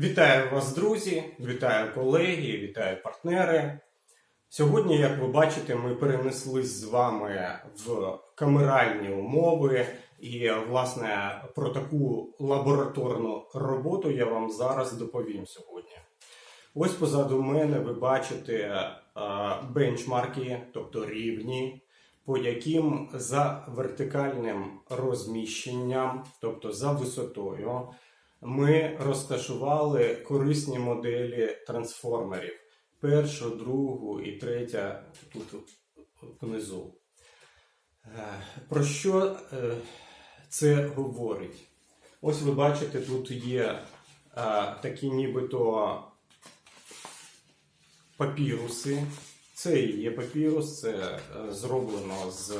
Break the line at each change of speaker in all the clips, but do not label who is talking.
Вітаю вас, друзі! Вітаю колеги, вітаю партнери. Сьогодні, як ви бачите, ми перенеслись з вами в камеральні умови, і, власне, про таку лабораторну роботу я вам зараз доповім сьогодні. Ось позаду мене ви бачите е, бенчмарки, тобто рівні, по яким за вертикальним розміщенням, тобто за висотою, ми розташували корисні моделі трансформерів. Першу, другу і третя тут внизу. Е, Про що е, це говорить? Ось ви бачите, тут є е, такі нібито папіруси. Це і є папірус, це зроблено з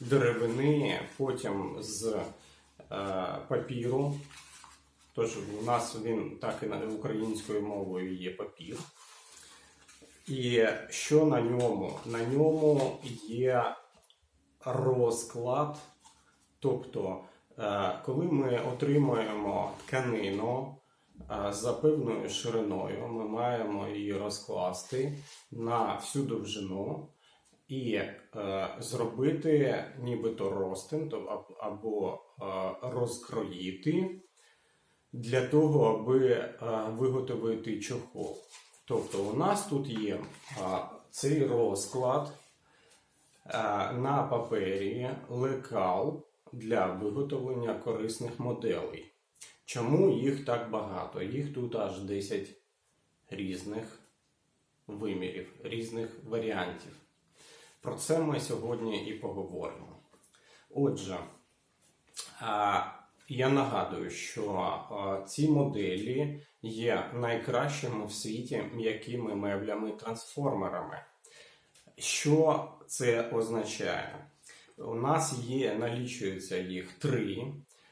деревини, потім з папіру. Тож у нас він так і українською мовою є папір. І що на ньому? На ньому є розклад. Тобто, е, коли ми отримуємо тканину е, за певною шириною, ми маємо її розкласти на всю довжину і е, зробити нібито розтин або розкроїти для того, аби виготовити чохол. Тобто, у нас тут є цей розклад на папері лекал для виготовлення корисних моделей. Чому їх так багато? Їх тут аж 10 різних вимірів, різних варіантів. Про це ми сьогодні і поговоримо. Отже, я нагадую, що ці моделі є найкращими в світі м'якими меблями трансформерами. Що це означає? У нас є, налічується їх три.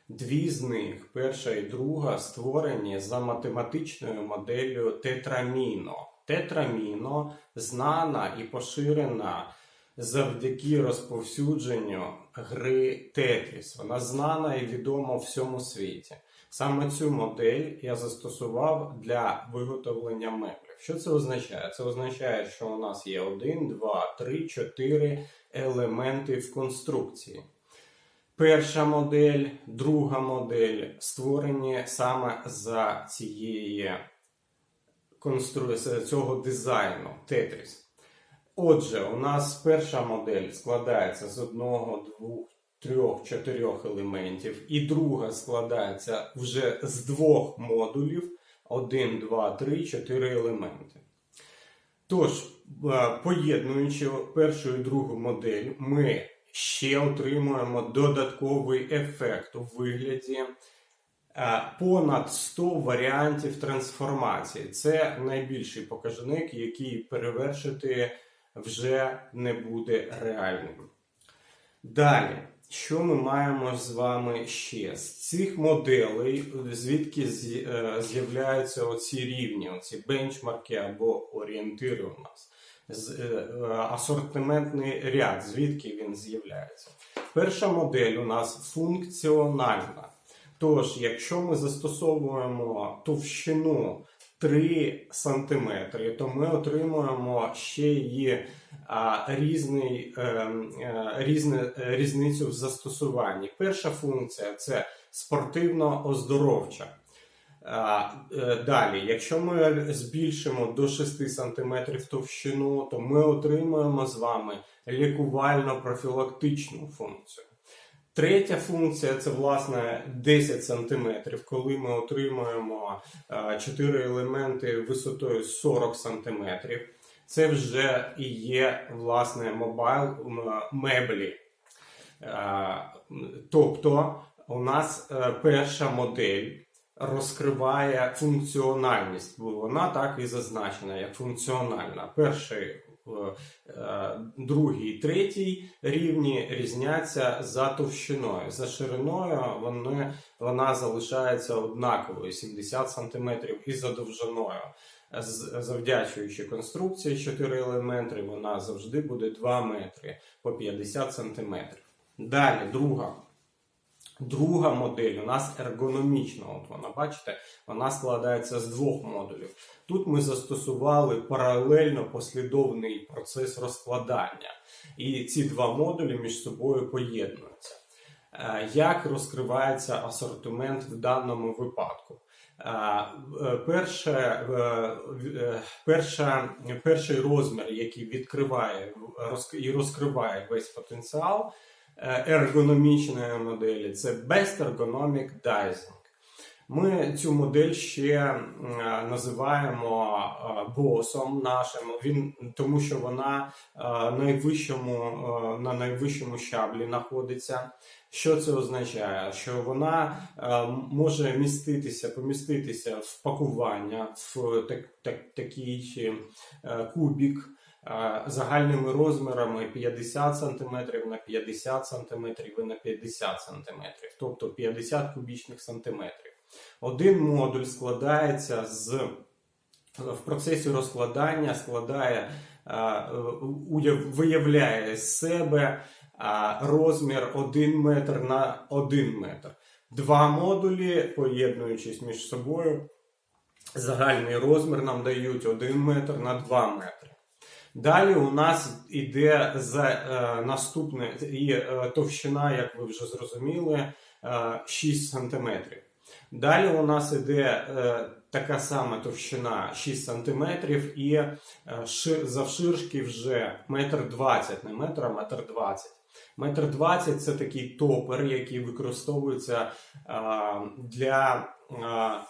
Дві з них, перша і друга, створені за математичною моделлю Тетраміно. Тетраміно знана і поширена завдяки розповсюдженню гри Тетріс. Вона знана і відома в всьому світі. Саме цю модель я застосував для виготовлення меблів. Що це означає? Це означає, що у нас є один, два, три, чотири елементи в конструкції. Перша модель, друга модель створені саме за цієї констру... цього дизайну Тетріс. Отже, у нас перша модель складається з одного, двох, трьох, чотирьох елементів, і друга складається вже з двох модулів: один, два, три, чотири елементи. Тож, е, поєднуючи першу і другу модель, ми ще отримуємо додатковий ефект у вигляді е, понад 100 варіантів трансформації. Це найбільший показник, який перевершити вже не буде реальним. Далі, що ми маємо з вами ще? З цих моделей, звідки е, з'являються оці рівні, оці бенчмарки або орієнтири у нас. Е, Асортиментний ряд, звідки він з'являється. Перша модель у нас функціональна. Тож, якщо ми застосовуємо товщину 3 см, то ми отримуємо ще її різний, е, е, різне, е, різницю в застосуванні. Перша функція це спортивно-оздоровча. Е, Далі, якщо ми збільшимо до 6 см товщину, то ми отримуємо з вами лікувально-профілактичну функцію. Третя функція це власне 10 см, коли ми отримуємо 4 елементи висотою 40 см. Це вже і є власне мобайл меблі. Е, Тобто, у нас е, перша модель розкриває функціональність, бо вона так і зазначена як функціональна. Перший, е, другий, третій рівні різняться за товщиною. За шириною вони, вона залишається однаковою 70 см і за довжиною. Завдячуючи конструкції 4 елементи, вона завжди буде 2 метри по 50 см. Далі, друга Друга модель у нас ергономічна. От вона, бачите, вона складається з двох модулів. Тут ми застосували паралельно послідовний процес розкладання. І ці два модулі між собою поєднуються. Е, Як розкривається асортимент в даному випадку? Е, е, Перше, е, е, перша, перший розмір, який відкриває і розкриває весь потенціал ергономічної моделі, це Best Ergonomic Dicing. Ми цю модель ще е, називаємо е, босом нашим, він, тому що вона е, найвищому, е, на найвищому щаблі знаходиться. Що це означає? Що вона е, може міститися, поміститися в пакування в так, так, такий е, кубік е, загальними розмірами 50 см на 50 см і на 50 см, тобто 50 кубічних сантиметрів. Один модуль складається з в процесі розкладання складає, виявляє з себе розмір 1 метр на 1 метр. Два модулі, поєднуючись між собою, загальний розмір нам дають 1 метр на 2 метри. Далі у нас іде за е, наступне і е, товщина, як ви вже зрозуміли, е, 6 см. Далі у нас іде е, така сама товщина 6 см і е, ши, завширшки вже метр 20, не метр, а метр 20. Метр 20 це такий топер, який використовується а, для, ем,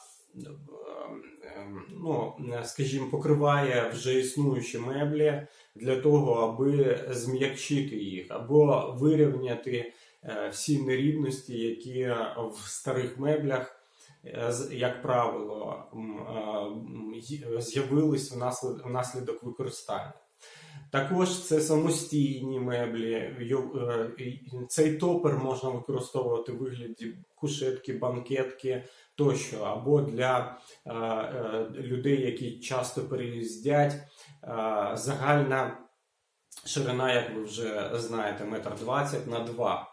ну, скажімо, покриває вже існуючі меблі для того, аби зм'якшити їх, або вирівняти е, всі нерівності, які в старих меблях, е, як правило, й- з'явились внаслідок використання. Також це самостійні меблі. Е, Цей топер можна використовувати в вигляді кушетки, банкетки тощо, або для е, е, людей, які часто переїздять. Загальна ширина, як ви вже знаєте, метр двадцять на 2.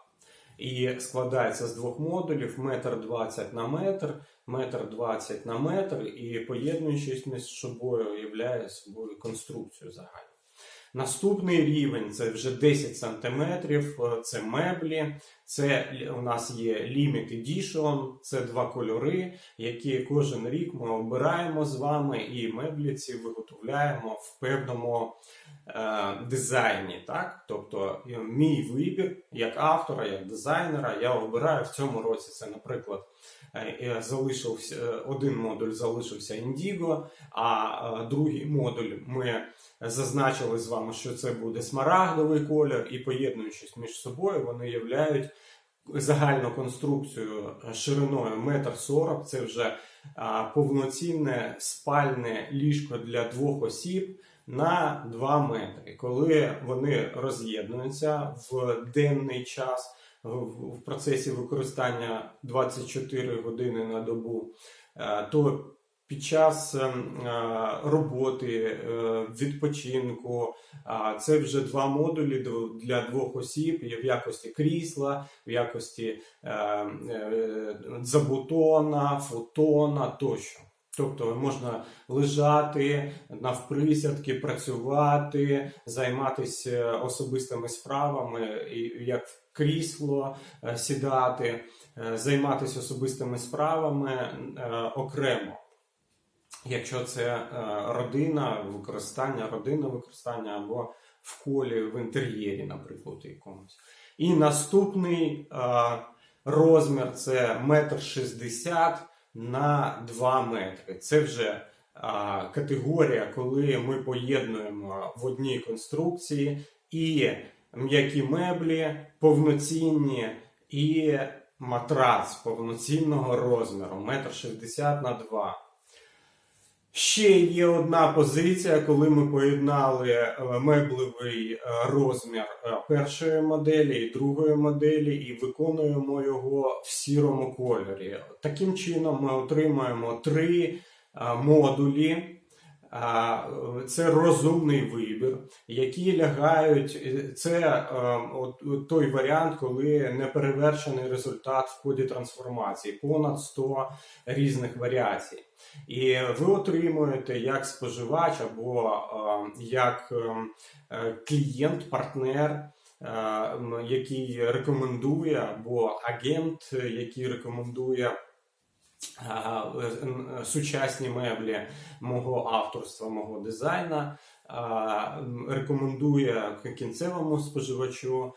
І складається з двох модулів: метр двадцять на метр, метр двадцять на метр, і поєднуючись між собою, являє собою конструкцію загальну. Наступний рівень це вже 10 см, це меблі, це у нас є Limit Edition, це два кольори, які кожен рік ми обираємо з вами, і меблі ці виготовляємо в певному е, дизайні. Так? Тобто е, мій вибір як автора, як дизайнера, я обираю в цьому році. Це, наприклад, е, е, залишився е, один модуль залишився Indigo, а е, другий модуль ми зазначили з вами, що це буде смарагдовий колір, і поєднуючись між собою, вони являють загальну конструкцію шириною 1,40 м. Це вже повноцінне спальне ліжко для двох осіб на 2 метри. Коли вони роз'єднуються в денний час в, процесі використання 24 години на добу, е, то під час ем, е, роботи, е, відпочинку. Це вже два модулі для двох осіб в якості крісла, в якості забутона, футона тощо. Тобто можна лежати навприсядки, працювати, займатися особистими справами, як в крісло е, сідати, е, займатися особистими справами е, окремо. Якщо це родина, використання, родинне використання або в колі в інтер'єрі, наприклад, якомусь. І наступний розмір це метр шістдесят на 2 метри. Це вже категорія, коли ми поєднуємо в одній конструкції і м'які меблі, повноцінні, і матрац повноцінного розміру метр шістдесят на 2. Ще є одна позиція, коли ми поєднали е, меблевий е, розмір е, першої моделі і другої моделі і виконуємо його в сірому кольорі. Таким чином ми отримаємо три модулі Це розумний вибір, які лягають. Це е, от, той варіант, коли неперевершений результат в ході трансформації, понад 100 різних варіацій. І ви отримуєте як споживач або е, як е, клієнт, партнер, який рекомендує, або агент, який рекомендує сучасні меблі мого авторства, мого дизайна, рекомендує кінцевому споживачу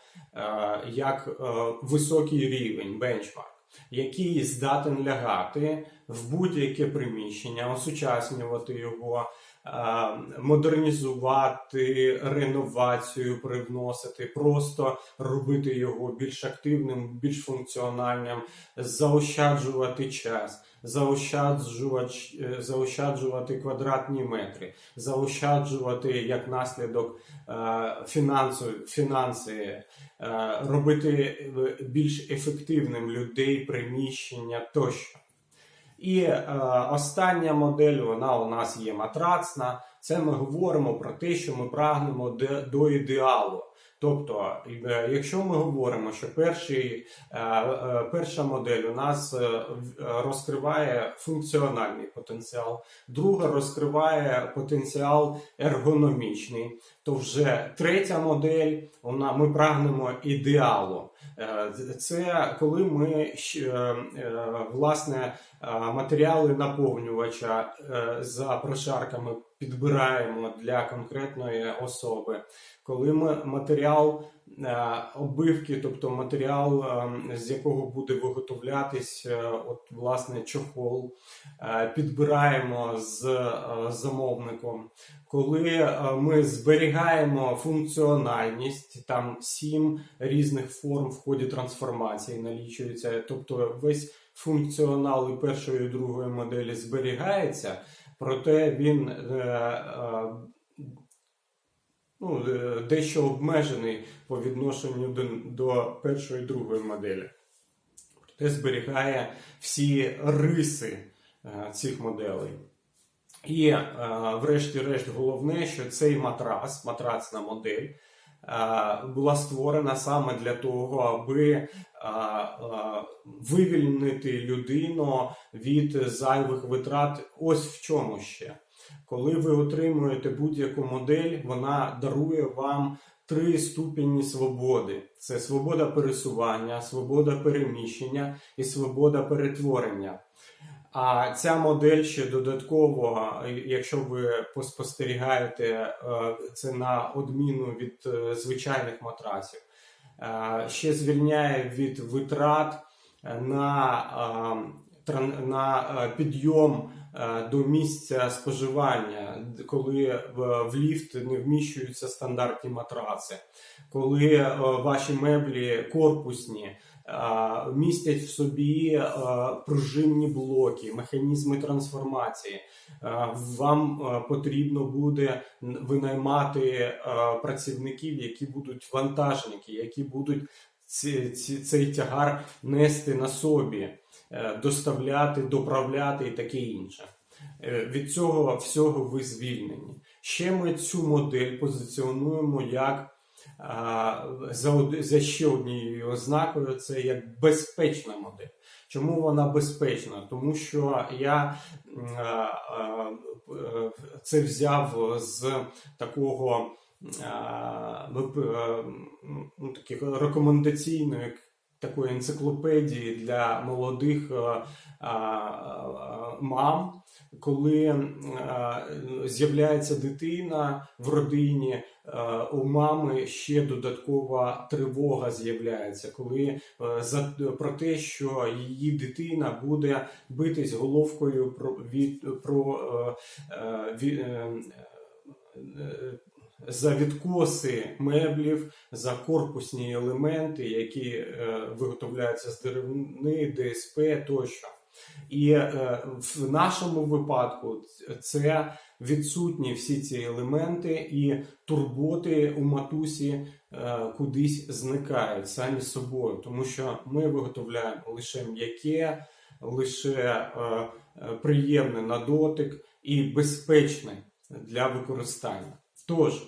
як е, високий рівень, бенчмарк, який здатен лягати в будь-яке приміщення, осучаснювати його. Модернізувати, реновацію привносити, просто робити його більш активним, більш функціональним, заощаджувати час, заощаджувач, е, заощаджувати квадратні метри, заощаджувати як наслідок е, фінанси, е, робити е, більш ефективним людей, приміщення тощо. І е, остання модель, вона у нас є матрацна. Це ми говоримо про те, що ми прагнемо де- до ідеалу. Тобто, е, якщо ми говоримо, що перший, е, е, перша модель у нас розкриває функціональний потенціал, друга розкриває потенціал ергономічний, то вже третя модель, вона, ми прагнемо ідеалу. Е, Це коли ми е, е, власне матеріали наповнювача за прошарками підбираємо для конкретної особи. Коли ми матеріал е, оббивки, тобто матеріал, е, з якого буде виготовлятись е, от, власне чохол, підбираємо з замовником. Коли ми зберігаємо функціональність, там сім різних форм в ході трансформації налічується, тобто весь функціонал першої і другої моделі зберігається, проте він ну, е, дещо обмежений по відношенню до, до першої і другої моделі. Проте зберігає всі риси е, цих моделей. І, е, врешті-решт, головне, що цей матрас, матрацна модель, була створена саме для того, аби вивільнити людину від зайвих витрат. Ось в чому ще. Коли ви отримуєте будь-яку модель, вона дарує вам три ступені свободи: це свобода пересування, свобода переміщення і свобода перетворення. А ця модель ще додатково, якщо ви поспостерігаєте е, це на одміну від е, звичайних матрасів, е, ще звільняє від витрат на, на е, підйом е, до місця споживання, коли в, в ліфт не вміщуються стандартні матраци, коли е, ваші меблі корпусні. е, Містять в собі е, пружинні блоки, механізми трансформації. Е, Вам е, потрібно буде винаймати е, працівників, які будуть вантажники, які будуть ці, ці, цей тягар нести на собі, е, доставляти, доправляти і таке інше. Е, Від цього всього ви звільнені. Ще ми цю модель позиціонуємо як за, за ще однією ознакою, це як безпечна модель. Чому вона безпечна? Тому що я е, це взяв з такого ну, таких рекомендаційної такої енциклопедії для молодих е, мам, коли е, з'являється дитина в родині, е, у мами ще додаткова тривога з'являється, коли е, за про те, що її дитина буде битись головкою про від про е, е, ві- е, е, за відкоси меблів, за корпусні елементи, які е, виготовляються з деревини, ДСП тощо. І е, в нашому випадку це відсутні всі ці елементи, і турботи у матусі е, кудись зникають самі собою, тому що ми виготовляємо лише м'яке, лише е, е, приємне на дотик і безпечне для використання. Тож, е,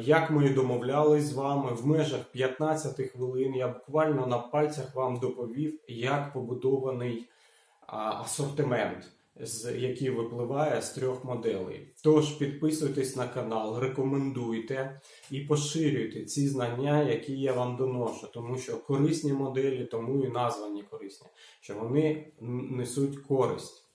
як ми і домовлялись з вами, в межах 15 хвилин я буквально на пальцях вам доповів, як побудований асортимент, який випливає з трьох моделей. Тож підписуйтесь на канал, рекомендуйте і поширюйте ці знання, які я вам доношу, тому що корисні моделі, тому і названі корисні, що вони несуть користь.